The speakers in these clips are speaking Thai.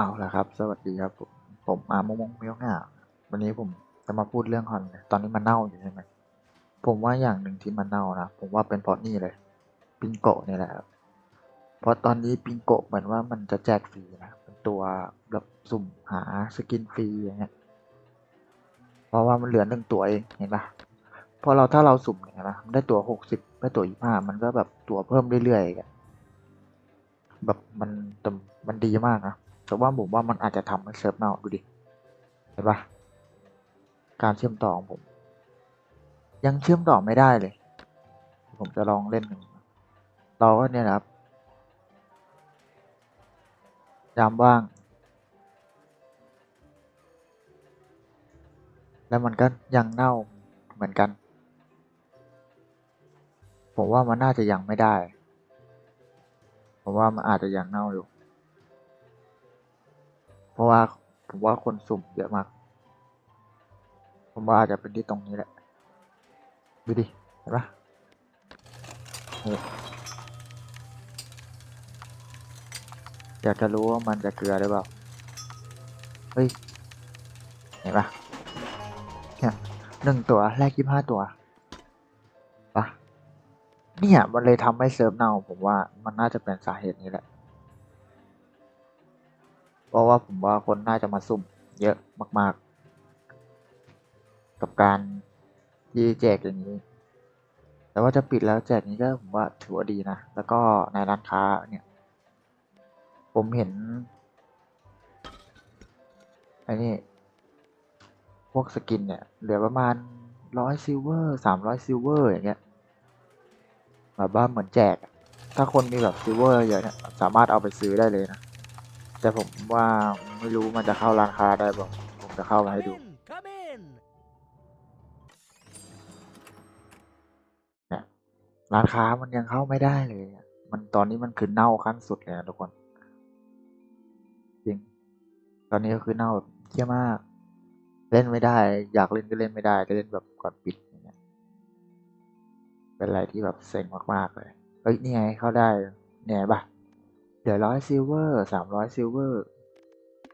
เอาละครับ สวัสดีครับผมผมอามงมงเมียวหน้าวันนี้ผมจะมาพูดเรื่องฮอนตอนนี้มันเน่าอยู่ใช่ไหมผมว่าอย่างหนึ่งที่มันเน่านะผมว่าเป็นเพราะนี่เลย ปิงโกะเนี่ยแหละเพราะตอนนี้ปิงโกะเหมือนว่ามันจะแจกฟรีนะเป็นตัวแบบสุ่มหาสกินฟรีอย่างเงี้ยเพราะว่ามันเหลือหนึ่งตัวเองเห็นปะพอเราถ้าเราสุ่มเนี่ยนะมันได้ตัวหกสิบได้ตัวยี่ห้ามันก็แบบตัวเพิ่มเรื่อยๆอะแบบมันมันดีมากนะ แต่ว่าผมว่ามันอาจจะทำให้เซิร์ฟเน่าดูดิเห็นปะการเชื่อมต่อของผม ยังเชื่อมต่อไม่ได้เลย ผมจะลองเล่นหนึ่งเราก็เนี่ยนะครับยามว่าง แล้วมันก็ยังเน่าเหมือนกัน ผมว่ามันน่าจะยังไม่ได้ ผมว่ามันอาจจะยังเน่าอยู่ ราะว่าผมว่าคนสุ่มเยอะมาก ผมว่าอาจจะเป็นที่ตรงนี้แหละ ดูดิ เห็นปะอยากจะรู้ว่ามันจะเกลือหรือเปล่า เฮ้ย เห็นปะเนี่ยหนึ่งตัวแรกยี่ห้าตัวปะเนี่ย มันเลยทำให้เซิร์ฟเน่าผมว่ามันน่าจะเป็นสาเหตุนี้แหละ เพราะว่าผมว่าคนน่าจะมาสุ่มเยอะมากๆ กับการที่แจกอย่างนี้ แต่ว่าจะปิดแล้วแจกนี้ก็ผมว่าถือว่าดีนะ แล้วก็ในร้านค้าเนี่ย ผมเห็นไอ้นี่พวกสกินเนี่ยเหลือประมาณร้อยซิลเวอร์สามร้อยซิลเวอร์อย่างเงี้ยแบบว่าเหมือนแจก ถ้าคนมีแบบซิลเวอร์เยอะเนี่ยสามารถเอาไปซื้อได้เลยนะ แต่ผมว่าไม่รู้มันจะเข้าร้านค้าได้บ่ผมจะเข้ามาให้ดูเนี่ยร้านค้ามันยังเข้าไม่ได้เลย มันตอนนี้มันคือเน่าขั้นสุดเลยนะทุกคน จริง ตอนนี้ก็คือเน่าแบบเยี่ยมาก เล่นไม่ได้ อยากเล่นก็เล่นไม่ได้จะเล่นแบบก่อนปิดอย่างเงี้ยเป็นอะไรที่แบบเซ็งมากๆเลยเฮ้ยนี่ไงเข้าได้เนี่ยเห็นปะ เหลือร้อยซิลเวอร์สามร้อยซิลเวอร์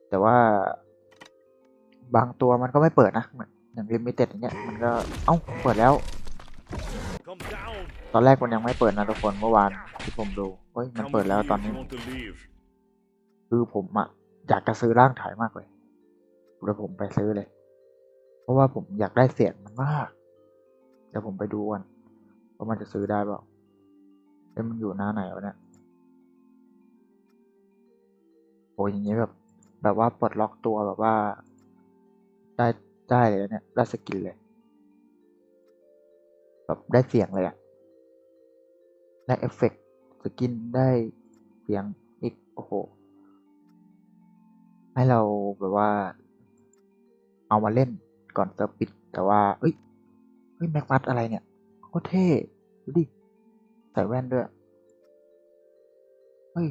แต่ว่า บางตัวมันก็ไม่เปิดนะเหมือนอย่างลิมิเต็ดอย่างเงี้ยมันก็ เอ้า เปิดแล้ว ตอนแรกมันยังไม่เปิดนะทุกคนเมื่อวานที่ผมดูเฮ้ย มันเปิดแล้วตอนนี้ คือผมอะอยากจะซื้อร่างถ่ายมากเลยเดี๋ยวผมไปซื้อเลย เพราะว่าผมอยากได้เสียงมันมากเดี๋ยวผมไปดูกันว่ามันจะซื้อได้เปล่าเอ้มันอยู่หน้าไหนวะเนี่ย อย่างนี้แบบแบบว่าปลดล็อกตัวแบบว่า ได้ได้เลยเนี่ยได้สกินเลย แบบได้เสียงเลยอะได้เอฟเฟกต์สกินได้เสียงอีกโอ้โหให้เราแบบว่า เอามาเล่นก่อนจะปิด แต่ว่า เอ้ยเฮ้ยแม็กมัดอะไรเนี่ยโคตรเท่ดูดิใส่แว่นด้วยเฮ้ย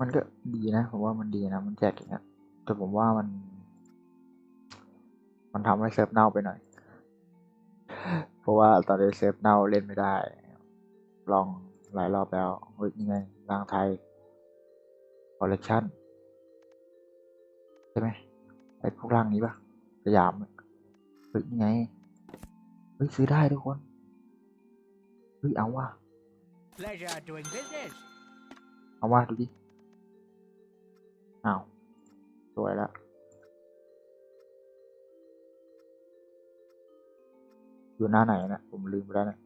มันก็ดีนะผมว่ามันดีนะ มันแจกอย่างเงี้ยแต่ผมว่ามัน มันทำให้เซิร์ฟเน่าไปหน่อย เพราะว่าตอนนี้เซิร์ฟเน่าเล่นไม่ได้ ลองหลายรอบแล้วเฮ้ยยังไงร่างไทยคอลเลกชันใช่ไหมไอ้พวกร่างนี้ปะสยามเฮ้ยยังไงเฮ้ยซื้อได้ทุกคนเฮ้ยเอาว่ะเอาว่าดูดิ อ้าวสวยแล้วอยู่หน้าไหนเนะผมลืมไปแล้วเนะ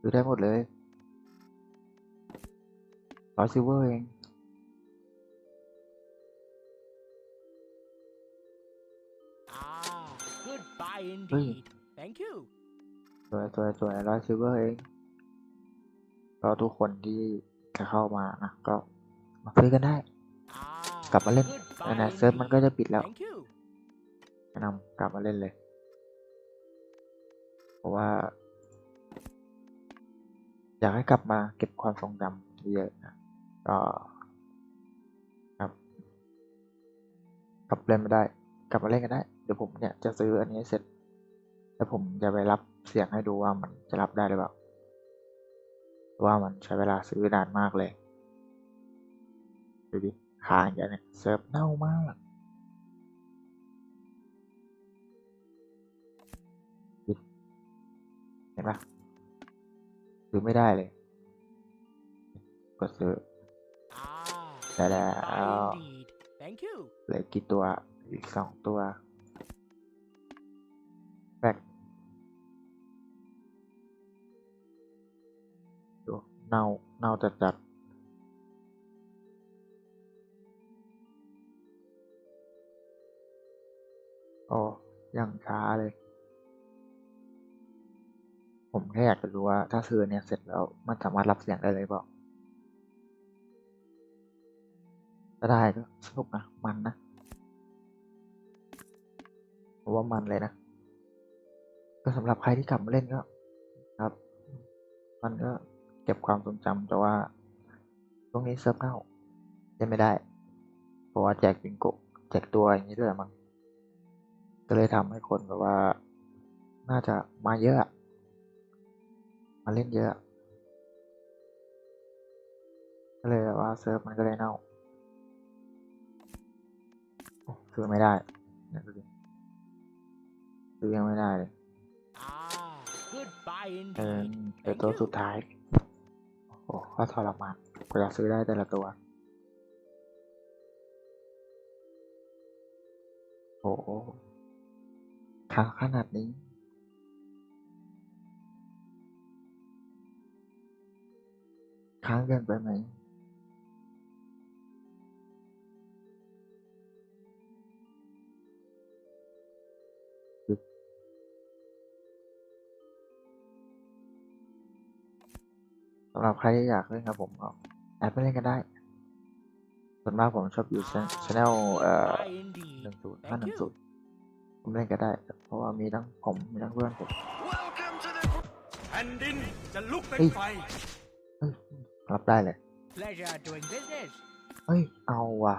ซื้อได้หมดเลยร้อยซิลเวอร์เอง Ah, goodbye Hey. สวยสวยสวยร้อยซิลเวอร์เองก็ทุกคนที่จะเข้ามานะก็มาซื้อกันได้ กลับมาเล่นนะเซิร์ฟมันก็จะปิดแล้วแนะนำกลับมาเล่นเลย เพราะว่า อยากให้กลับมาเก็บความทรงจำเยอะนะก็ครับกลับเล่นไม่ได้ กลับมาเล่นกันได้ เดี๋ยวผมเนี่ยจะซื้ออันนี้เสร็จ แล้วผมจะไปรับ เสียงให้ดูว่ามันจะรับได้หรือเปล่าเพราะว่ามันใช้เวลาซื้อนานมากเลย ดูดิค้างอย่างเนี้ยเซิร์ฟเน่ามากดิเห็นปะซื้อไม่ได้เลย กดซื้อ Ah, Ta-da. good buy indeed. Thank you. เหลือกี่ตัว อีกสองตัวแบก เน่า เน่าจัดจัดโอ้ยังช้าเลย ผมแค่อยากจะรู้ว่าถ้าซื้อเนี่ยเสร็จแล้วมันสามารถรับเสียงได้เลยเปล่าถ้าได้ก็สนุกนะ มันนะผมว่ามันเลยนะ ก็สำหรับใครที่กลับมาเล่นก็ ครับ มันก็ ก็บความทรงจำแต่ว่าตรงนี้เซิร์ฟเน่าเล่นไม่ได้ เพราะว่าแจกบิงโกะแจกตัวอย่างนี้ด้วยมั้งก็เลยทำให้คนแบบว่า น่าจะมาเยอะอะมาเล่นเยอะ ก็เลยแบบว่าเซิร์ฟมันก็เลยเน่าโอ้ซื้อไม่ได้เนี่ยดูดิซื้อยังไม่ได้เลย Ah, good buy เออ indeed. เดี๋ยวตัวสุดท้ายโอ้ก็ทรมานกว่าจะซื้อได้แต่ละตัว โอ้โหค้างขนาดนี้ ค้างเกินไปไหมำหรับใครที่อยากเล่นกับผมก็แอดไปเล่นกันได้ ส่วนมากผมชอบอยู่ช Ah, แนลเอ่อ buy ห indeed. นึ่งศูนย์ห้าหนึ่ Thank ง you. ศูนย์ผมเล่นก็ได้ เพราะว่ามีทั้งผมมีทั้งเพื่อนผม Welcome to the แผ่นดินจะลุกเป็นเฮ้ยไฟเฮ้ยรับได้เลย Pleasure doing business. เฮ้ย เอาว่ะ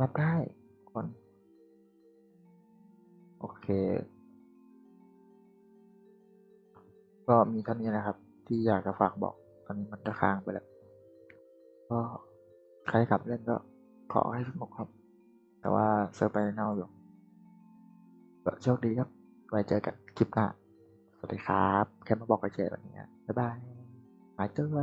รับได้คน โอเค ก็มีเท่านี้นะครับ ที่อยากจะฝากบอกตอนนี้มันจะค้างไปแล้ว ก็ใครขับเล่นก็ขอให้สนุกครับ แต่ว่าเซอร์ไปเน่าอยู่ก็โชคดีครับ ไว้เจอกันคลิปหน้า สวัสดีครับ แค่มาบอกเฉยๆวันนี้บ๊ายบายหายตัว